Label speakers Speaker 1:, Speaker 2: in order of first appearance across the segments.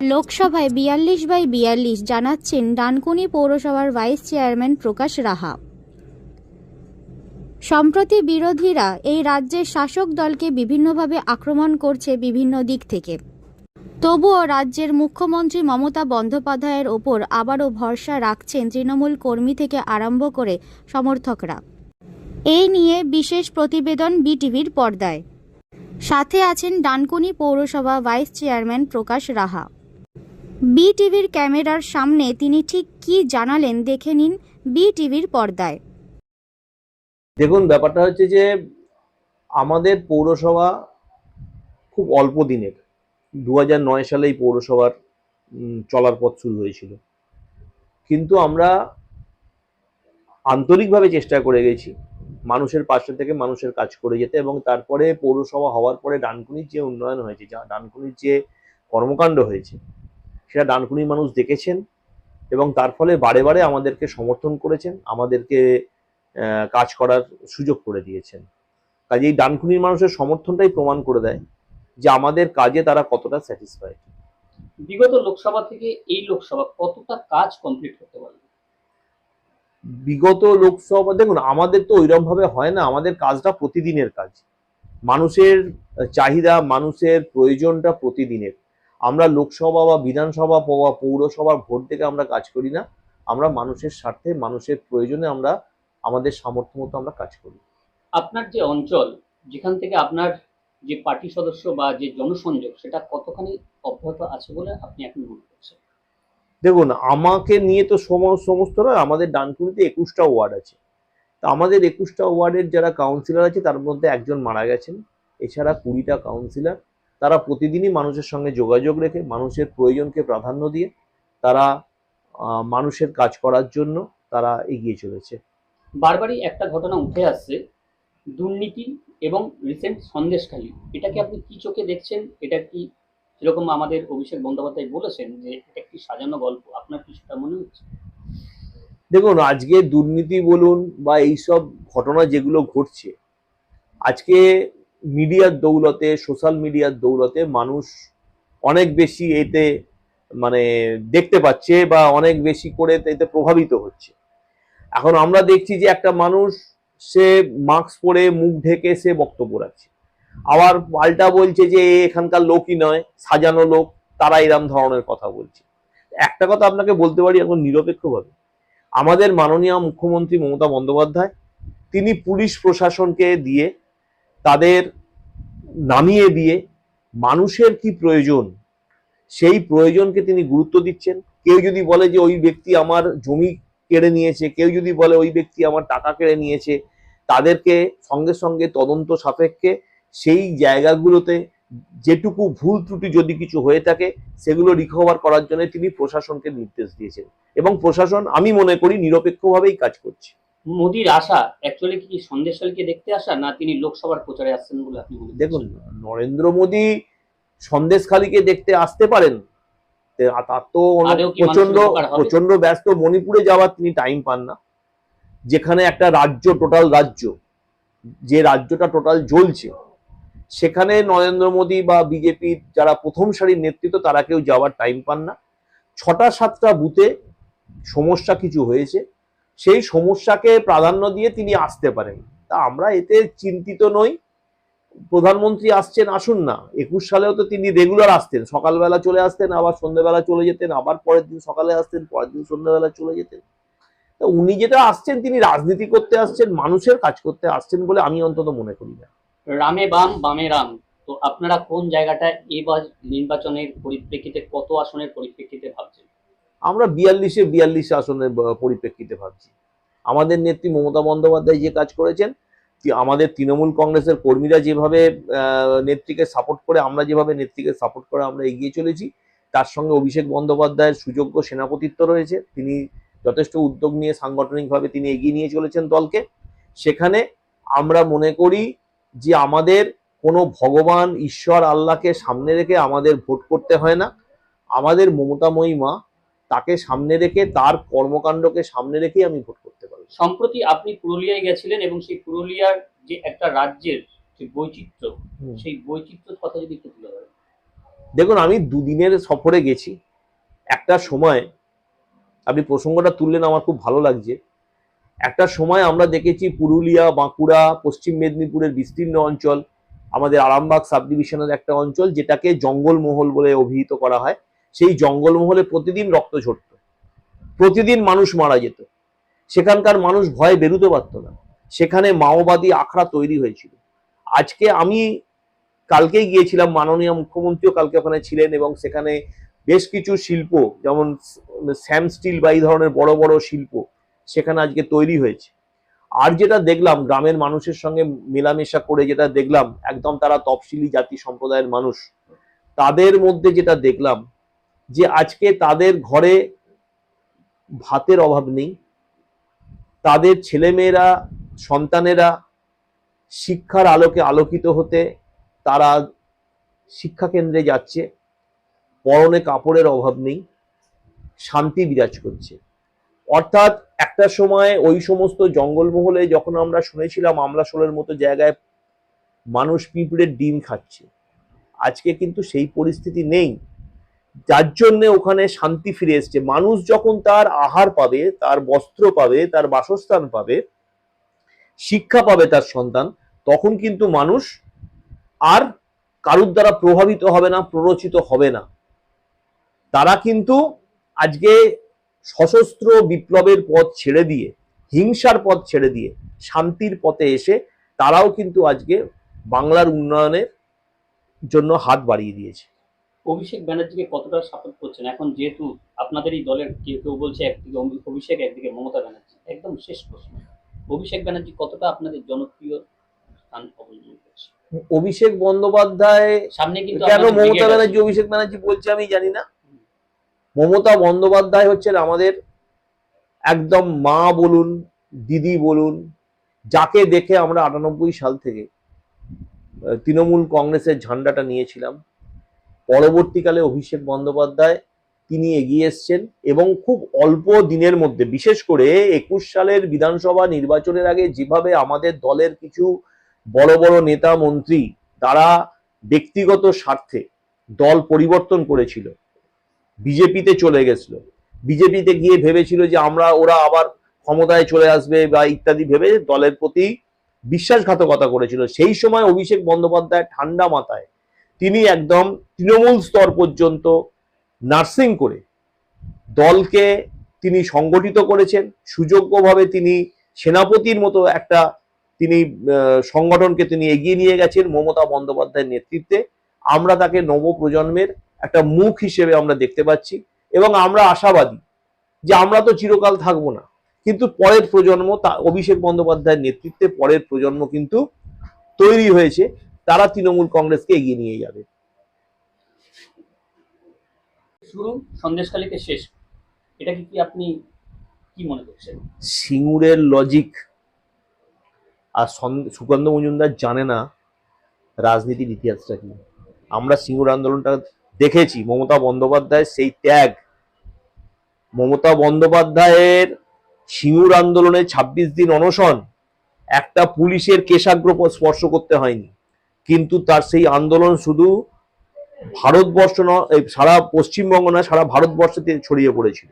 Speaker 1: লোকসভায় বিয়াল্লিশ বাই বিয়াল্লিশ জানাচ্ছেন ডানকুনি পৌরসভার ভাইস চেয়ারম্যান প্রকাশ রাহা। সম্প্রতি বিরোধীরা এই রাজ্যের শাসক দলকে বিভিন্নভাবে আক্রমণ করছে বিভিন্ন দিক থেকে। তবুও রাজ্যের মুখ্যমন্ত্রী মমতা বন্দ্যোপাধ্যায়ের ওপর আবারও ভরসা রাখছেন তৃণমূল কর্মী থেকে আরম্ভ করে সমর্থকরা। এই নিয়ে বিশেষ প্রতিবেদন বিটিভির পর্দায়। সাথে আছেন ডানকুনি পৌরসভা ভাইস চেয়ারম্যান প্রকাশ রাহা। বিটিভির ক্যামেরার সামনে তিনি ঠিক কী জানালেন দেখে নিন বিটিভির পর্দায়।
Speaker 2: দেখুন, ব্যাপারটা হচ্ছে যে আমাদের পৌরসভা খুব অল্প দিনের। দু সালে এই পৌরসভার চলার পথ শুরু হয়েছিল। কিন্তু আমরা আন্তরিকভাবে চেষ্টা করে গেছি মানুষের পাশে থেকে মানুষের কাজ করে যেতে এবং তারপরে পৌরসভা হওয়ার পরে ডানকুনির যে উন্নয়ন হয়েছে, যা ডানকুনির যে কর্মকাণ্ড হয়েছে সেটা ডানকুনির মানুষ দেখেছেন এবং তার ফলে বারে বারে আমাদেরকে সমর্থন করেছেন আমাদেরকে কাজ করার সুযোগ করে দিয়েছেন। কাজে এই ডানকুনির মানুষের সমর্থনটাই প্রমাণ করে দেয় যে আমাদের কাজে তারা কতটা স্যাটিসফাইড
Speaker 3: বিগত লোকসভা থেকে এই লোকসভা কতটা কাজ কমপ্লিট করতে পারবে
Speaker 2: বিগত লোকসভা দেখুন আমাদের তো ওইরকম ভাবে হয় না আমাদের কাজটা প্রতিদিনের কাজ। মানুষের চাহিদা মানুষের প্রয়োজনটা প্রতিদিনের। আমরা লোকসভা বা বিধানসভা বা পৌরসভার ভোট থেকে আমরা কাজ করি না। আমরা মানুষের স্বার্থে মানুষের প্রয়োজনে আমরা আমাদের সামর্থ্য মতো আমরা কাজ করি।
Speaker 3: আপনার যে অঞ্চল যেখান থেকে আপনার যে পার্টি সদস্য বা যে জনসংযোগ সেটা কতখানি অব্যাহত আছে বলে আপনি এখন মনে করছেন?
Speaker 2: দেখুন আমাকে নিয়ে তো সম- সমস্ত নয় আমাদের ডানকুনিতে একুশটা ওয়ার্ড আছে। তো আমাদের একুশটা ওয়ার্ডের যারা কাউন্সিলর আছে তার মধ্যে একজন মারা গেছেন। এছাড়া কুড়িটা কাউন্সিলর তারা প্রতিদিনই মানুষের সঙ্গে যোগাযোগ রেখে মানুষের প্রয়োজনকে প্রাধান্য দিয়ে তারা মানুষের কাজ করার জন্য তারা এগিয়ে চলেছে।
Speaker 3: বারবারই একটা ঘটনা উঠে আসছে দুর্নীতি এবং রিসেন্ট সন্দেশখালী। এটাকে আপনি কি চোখে দেখছেন? এটা কি যেরকম আমাদের অভিষেক বন্দ্যোপাধ্যায় বলেছেন যে এটা একটি সাজানো গল্প? আপনার কি সেটা মনে হচ্ছে?
Speaker 2: দেখুন আজকে দুর্নীতি বলুন বা এইসব ঘটনা যেগুলো ঘটছে আজকে মিডিয়ার দৌলতে, সোশ্যাল মিডিয়ার দৌলতে মানুষ অনেক বেশি এতে মানে দেখতে পাচ্ছে বা অনেক বেশি করে এতে প্রভাবিত হচ্ছে। এখন আমরা দেখছি যে একটা মানুষ, সে মাস্ক পরে মুখ ঢেকে সে বক্তব্য রাখছে। আবার পাল্টা বলছে যে এখানকার লোকই নয়, সাজানো লোক তারা এরম ধরনের কথা বলছে। একটা কথা আপনাকে বলতে পারি এখন নিরপেক্ষভাবে। আমাদের মাননীয় মুখ্যমন্ত্রী মমতা বন্দ্যোপাধ্যায়, তিনি পুলিশ প্রশাসনকে দিয়ে তাদের নামিয়ে দিয়ে মানুষের কি প্রয়োজন, সেই প্রয়োজনকে তিনি গুরুত্ব দিচ্ছেন। কেউ যদি বলে যে ওই ব্যক্তি আমার জমি কেড়ে নিয়েছে, কেউ যদি বলে ওই ব্যক্তি আমার টাকা কেড়ে নিয়েছে, তাদেরকে সঙ্গে সঙ্গে তদন্ত সাপেক্ষে সেই জায়গাগুলোতে যেটুকু ভুল ত্রুটি যদি কিছু হয়ে থাকে, সেগুলো রিকভার করার জন্য তিনি প্রশাসনকে নির্দেশ দিয়েছেন। এবং প্রশাসন, আমি মনে করি, নিরপেক্ষভাবেই কাজ করছে।
Speaker 3: মোদির আশা অ্যাকচুয়ালি কি সন্দেশখালীকে দেখতে আসা না তিনি লোকসভার প্রচারে আসছেন বলে আপনি
Speaker 2: দেখুন নরেন্দ্র মোদী সন্দেশখালীকে দেখতে আসতে পারেন। তার তো
Speaker 3: প্রচণ্ড?
Speaker 2: প্রচণ্ড ব্যস্ত। মণিপুরে যাওয়ার তিনি টাইম পান না। যেখানে একটা রাজ্য টোটাল রাজ্য যে রাজ্যটা টোটাল জ্বলছে সেখানে নরেন্দ্র মোদী বা বিজেপির যারা প্রথম সারির নেতৃত্ব তারা কেউ যাওয়ার টাইম পান না। ছটা সাতটা বুথে সমস্যা কিছু হয়েছে। সেই সমস্যাকে প্রাধান্য দিয়ে তিনি আসতে পারেন। তা আমরা এতে চিন্তিত নই। প্রধানমন্ত্রী আসছেন, আসুন না। একুশ সালেও তো তিনি রেগুলার আসতেন। সকালবেলা চলে আসতেন, আবার সন্ধ্যেবেলা চলে যেতেন, আবার পরের দিন সকালে আসতেন, পরের দিন সন্ধ্যেবেলা চলে যেতেন। তা উনি যেটা আসছেন, তিনি রাজনীতি করতে আসছেন, মানুষের কাজ করতে আসছেন বলে আমি অন্তত মনে করি না।
Speaker 3: রামে বাম, বামে রাম। তো আপনারা কোন জায়গাটা এবার নির্বাচনের পরিপ্রেক্ষিতে কত আসনের পরিপ্রেক্ষিতে ভাবছেন?
Speaker 2: আমরা বিয়াল্লিশে বিয়াল্লিশ আসনের পরিপ্রেক্ষিতে ভাবছি। আমাদের নেত্রী মমতা বন্দ্যোপাধ্যায় যে কাজ করেছেন আমাদের তৃণমূল কংগ্রেসের কর্মীরা যেভাবে নেত্রীকে সাপোর্ট করে, আমরা যেভাবে নেত্রীকে সাপোর্ট করে আমরা এগিয়ে চলেছি, তার সঙ্গে অভিষেক বন্দ্যোপাধ্যায়ের সুযোগ্য সেনাপতিত্ব রয়েছে। তিনি যথেষ্ট উদ্যোগ নিয়ে সাংগঠনিকভাবে তিনি এগিয়ে নিয়ে চলেছেন দলকে। সেখানে আমরা মনে করি যে আমাদের কোনো ভগবান, ঈশ্বর, আল্লাহকে সামনে রেখে আমাদের ভোট করতে হয় না। আমাদের মমতাময়ী মা তাকে সামনে রেখে তার কর্মকাণ্ডকে সামনে রেখেই আমি ভোট করতে পারি
Speaker 3: সম্প্রতি আপনি পুরুলিয়ায় গেছিলেন এবং সেই পুরুলিয়ার যে একটা রাজ্যের যে বৈচিত্র্য সেই বৈচিত্র্যের কথা যদি একটু তুলে ধরেন।
Speaker 2: দেখুন আমি দুদিনের সফরে গেছি। একটা সময় আপনি প্রসঙ্গটা তুললেন আমার খুব ভালো লাগছে। একটা সময় আমরা দেখেছি পুরুলিয়া বাঁকুড়া পশ্চিম মেদিনীপুরের বিস্তীর্ণ অঞ্চল আমাদের আরামবাগ সাব ডিভিশনের একটা অঞ্চল যেটাকে জঙ্গলমহল বলে অভিহিত করা হয়। সেই জঙ্গলমহলে প্রতিদিন রক্ত ঝরত। প্রতিদিন মানুষ মারা যেত। সেখানকার মানুষ ভয়ে বেরুতে পারতো না। সেখানে মাওবাদী আখড়া তৈরি হয়েছিল। আজকে আমি কালকেই গিয়েছিলাম, মাননীয় মুখ্যমন্ত্রীও কালকে ওখানে ছিলেন এবং সেখানে বেশ কিছু শিল্প, যেমন স্যাম স্টিল বা এই ধরনের বড় বড় শিল্প সেখানে আজকে তৈরি হয়েছে। আর যেটা দেখলাম, গ্রামের মানুষের সঙ্গে মেলামেশা করে যেটা দেখলাম, একদম তারা তফসিলি জাতি সম্প্রদায়ের মানুষ, তাদের মধ্যে যেটা দেখলাম যে আজকে তাদের ঘরে ভাতের অভাব নেই, তাদের ছেলেমেয়েরা, সন্তানেরা শিক্ষার আলোকে আলোকিত হতে তারা শিক্ষা কেন্দ্রে যাচ্ছে, পরনে কাপড়ের অভাব নেই, শান্তি বিরাজ করছে। অর্থাৎ একটা সময় ওই সমস্ত জঙ্গলমহলে যখন আমরা শুনেছিলাম আমলাশোলের মতো জায়গায় মানুষ পিঁপড়ের ডিম খাচ্ছে, আজকে কিন্তু সেই পরিস্থিতি নেই। যার জন্য ওখানে শান্তি ফিরে এসছে। মানুষ যখন তার আহার পাবে, তার বস্ত্র পাবে, তার বাসস্থান পাবে, শিক্ষা পাবে তার সন্তান, তখন কিন্তু মানুষ আর কারুর দ্বারা প্রভাবিত হবে না, প্ররোচিত হবে না। তারা কিন্তু আজকে সশস্ত্র বিপ্লবের পথ ছেড়ে দিয়ে, হিংসার পথ ছেড়ে দিয়ে, শান্তির পথে এসে তারাও কিন্তু আজকে বাংলার উন্নয়নের জন্য হাত বাড়িয়ে দিয়েছে।
Speaker 3: অভিষেক ব্যানার্জিকে কতটা সাপোর্ট করছেন? এখন যেহেতু আপনাদেরই দলের কেউ কেউ বলছে একদিকে অভিষেক একদিকে মমতা ব্যানার্জি। একদম শেষ প্রশ্ন। অভিষেক ব্যানার্জি কতটা আপনাদের জনপ্রিয় স্থান অবলম্বন করছে?
Speaker 2: অভিষেক বন্দ্যোপাধ্যায়
Speaker 3: সামনে কিন্তু
Speaker 2: কেন মমতা ব্যানার্জি অভিষেক ব্যানার্জি বলছে আমি জানি না। মমতা বন্দ্যোপাধ্যায় হচ্ছেন আমাদের একদম মা বলুন দিদি বলুন যাকে দেখে আমরা আটানব্বই সাল থেকে তৃণমূল কংগ্রেসের ঝান্ডাটা নিয়েছিলাম। পরবর্তীকালে অভিষেক বন্দ্যোপাধ্যায় তিনি এগিয়ে এসছেন এবং খুব অল্প দিনের মধ্যে, বিশেষ করে একুশ সালের বিধানসভা নির্বাচনের আগে যেভাবে আমাদের দলের কিছু বড় বড় নেতা মন্ত্রী তারা ব্যক্তিগত স্বার্থে দল পরিবর্তন করেছিল, বিজেপিতে চলে গেছিল। বিজেপিতে গিয়ে ভেবেছিল যে আমরা, ওরা আবার ক্ষমতায় চলে আসবে বা ইত্যাদি ভেবে দলের প্রতি বিশ্বাসঘাতকতা করেছিল। সেই সময় অভিষেক বন্দ্যোপাধ্যায় ঠান্ডা মাথায় তিনি একদম তৃণমূল স্তর পর্যন্ত নার্সিং করে দলকে তিনি সংগঠিত করেছেন। সুযোগ্যভাবে তিনি সেনাপতির মতো একটা তিনি সংগঠনকে তিনি এগিয়ে নিয়ে গেছেন মমতা বন্দ্যোপাধ্যায়ের নেতৃত্বে। আমরা তাকে নবপ্রজন্মের একটা মুখ হিসেবে আমরা দেখতে পাচ্ছি এবং আমরা আশাবাদী যে আমরা তো চিরকাল থাকব না। কিন্তু পরের প্রজন্ম তা, অভিষেক বন্দ্যোপাধ্যায়ের নেতৃত্বে পরের প্রজন্ম কিন্তু তৈরি হয়েছে। তারা তৃণমূল কংগ্রেসকে এগিয়ে নিয়ে যাবে।
Speaker 3: শুরু সন্দেশখালীতে শেষ। এটাকে কি আপনি কি মনে করছেন?
Speaker 2: সিঙ্গুরের লজিক আর সুকান্ত মজুমদার জানে না রাজনীতির ইতিহাসটা কি। আমরা সিঙ্গুর আন্দোলনটা দেখেছি মমতা বন্দ্যোপাধ্যায়ের সেই ত্যাগ। মমতা বন্দ্যোপাধ্যায়ের সিঙ্গুর আন্দোলনে ২৬ দিন অনশন একটা পুলিশের কেশাগ্র স্পর্শ করতে হয়নি। কিন্তু তার সেই আন্দোলন শুধু ভারতবর্ষ নয় সারা পশ্চিমবঙ্গ না সারা ভারতবর্ষতে ছড়িয়ে পড়েছিল।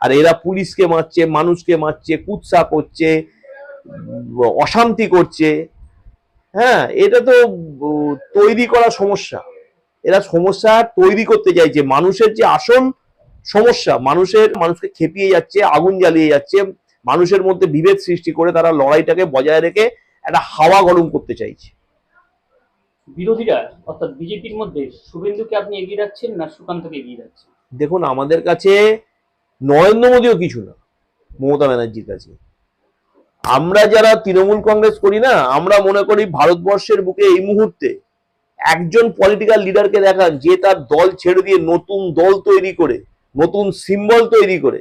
Speaker 2: আর এরা পুলিশকে মারছে, মানুষকে মারছে, কুৎসা করছে, অশান্তি করছে। হ্যাঁ এটা তো তৈরি করা সমস্যা। এরা সমস্যা তৈরি করতে চাইছে। মানুষের যে আসল সমস্যা, মানুষের, মানুষকে খেপিয়ে যাচ্ছে, আগুন জ্বালিয়ে যাচ্ছে, মানুষের মধ্যে বিভেদ সৃষ্টি করে তারা লড়াইটাকে বজায় রেখে একটা হাওয়া গরম করতে চাইছে।
Speaker 3: বিরোধীরা, অর্থাৎ বিজেপির মধ্যে শুভেন্দুকে আপনি এগিয়ে রাখছেন না সুকান্তকে এগিয়ে রাখছেন?
Speaker 2: দেখুন, আমাদের কাছে নরেন্দ্র মোদীও কিছু না, মমতা ব্যানার্জির কাছে। আমরা যারা তৃণমূল কংগ্রেস করি না, আমরা মনে করি ভারতবর্ষের বুকে এই মুহূর্তে একজন পলিটিক্যাল লিডারকে দেখান যে তার দল ছেড়ে দিয়ে নতুন দল তৈরি করে, নতুন সিম্বল তৈরি করে,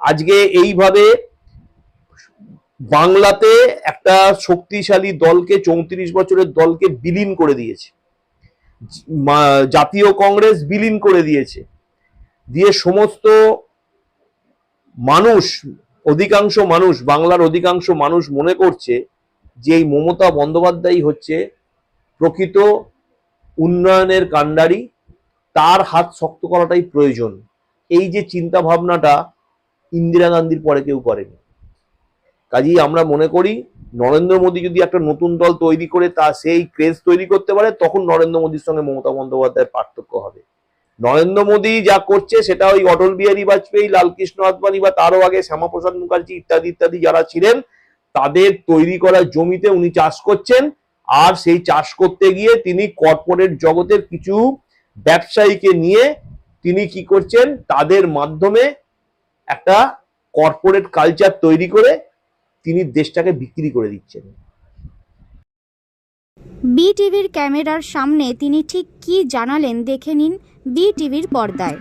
Speaker 2: আজকে এইভাবে বাংলাতে একটা শক্তিশালী দলকে, চৌত্রিশ বছরের দলকে বিলীন করে দিয়েছে। জাতীয় কংগ্রেস বিলীন করে দিয়েছে। দিয়ে সমস্ত মানুষ, অধিকাংশ মানুষ, বাংলার অধিকাংশ মানুষ মনে করছে যে এই মমতা বন্দ্যোপাধ্যায় হচ্ছে প্রকৃত উন্নয়নের কাণ্ডারি। তার হাত শক্ত করাটাই প্রয়োজন। এই যে চিন্তা ভাবনাটা ইন্দিরা গান্ধীর পরে কেউ করেনি। কাজেই আমরা মনে করি, নরেন্দ্র মোদী যদি একটা নতুন দল তৈরি করে তা সেই ক্রেজ তৈরি করতে পারে, তখন নরেন্দ্র মোদীর সঙ্গে মমতা বন্দ্যোপাধ্যায়ের পার্থক্য হবে। নরেন্দ্র মোদী যা করছে সেটা ওই অটল বিহারী বাজপেয়ী, লালকৃষ্ণ আদবানি বা তারও আগে শ্যামাপ্রসাদ মুখার্জি ইত্যাদি ইত্যাদি যারা ছিলেন, তাদের তৈরি করা জমিতে উনি চাষ করছেন। আর সেই চাষ করতে গিয়ে তিনি কর্পোরেট জগতের কিছু ব্যবসায়ীকে নিয়ে তিনি কি করছেন, তাদের মাধ্যমে একটা কর্পোরেট কালচার তৈরি করে তিনি দেশটাকে বিক্রি করে দিচ্ছেন।
Speaker 1: বিটিভির ক্যামেরার সামনে তিনি ঠিক কি জানালেন দেখে নিন বিটিভির পর্দায়।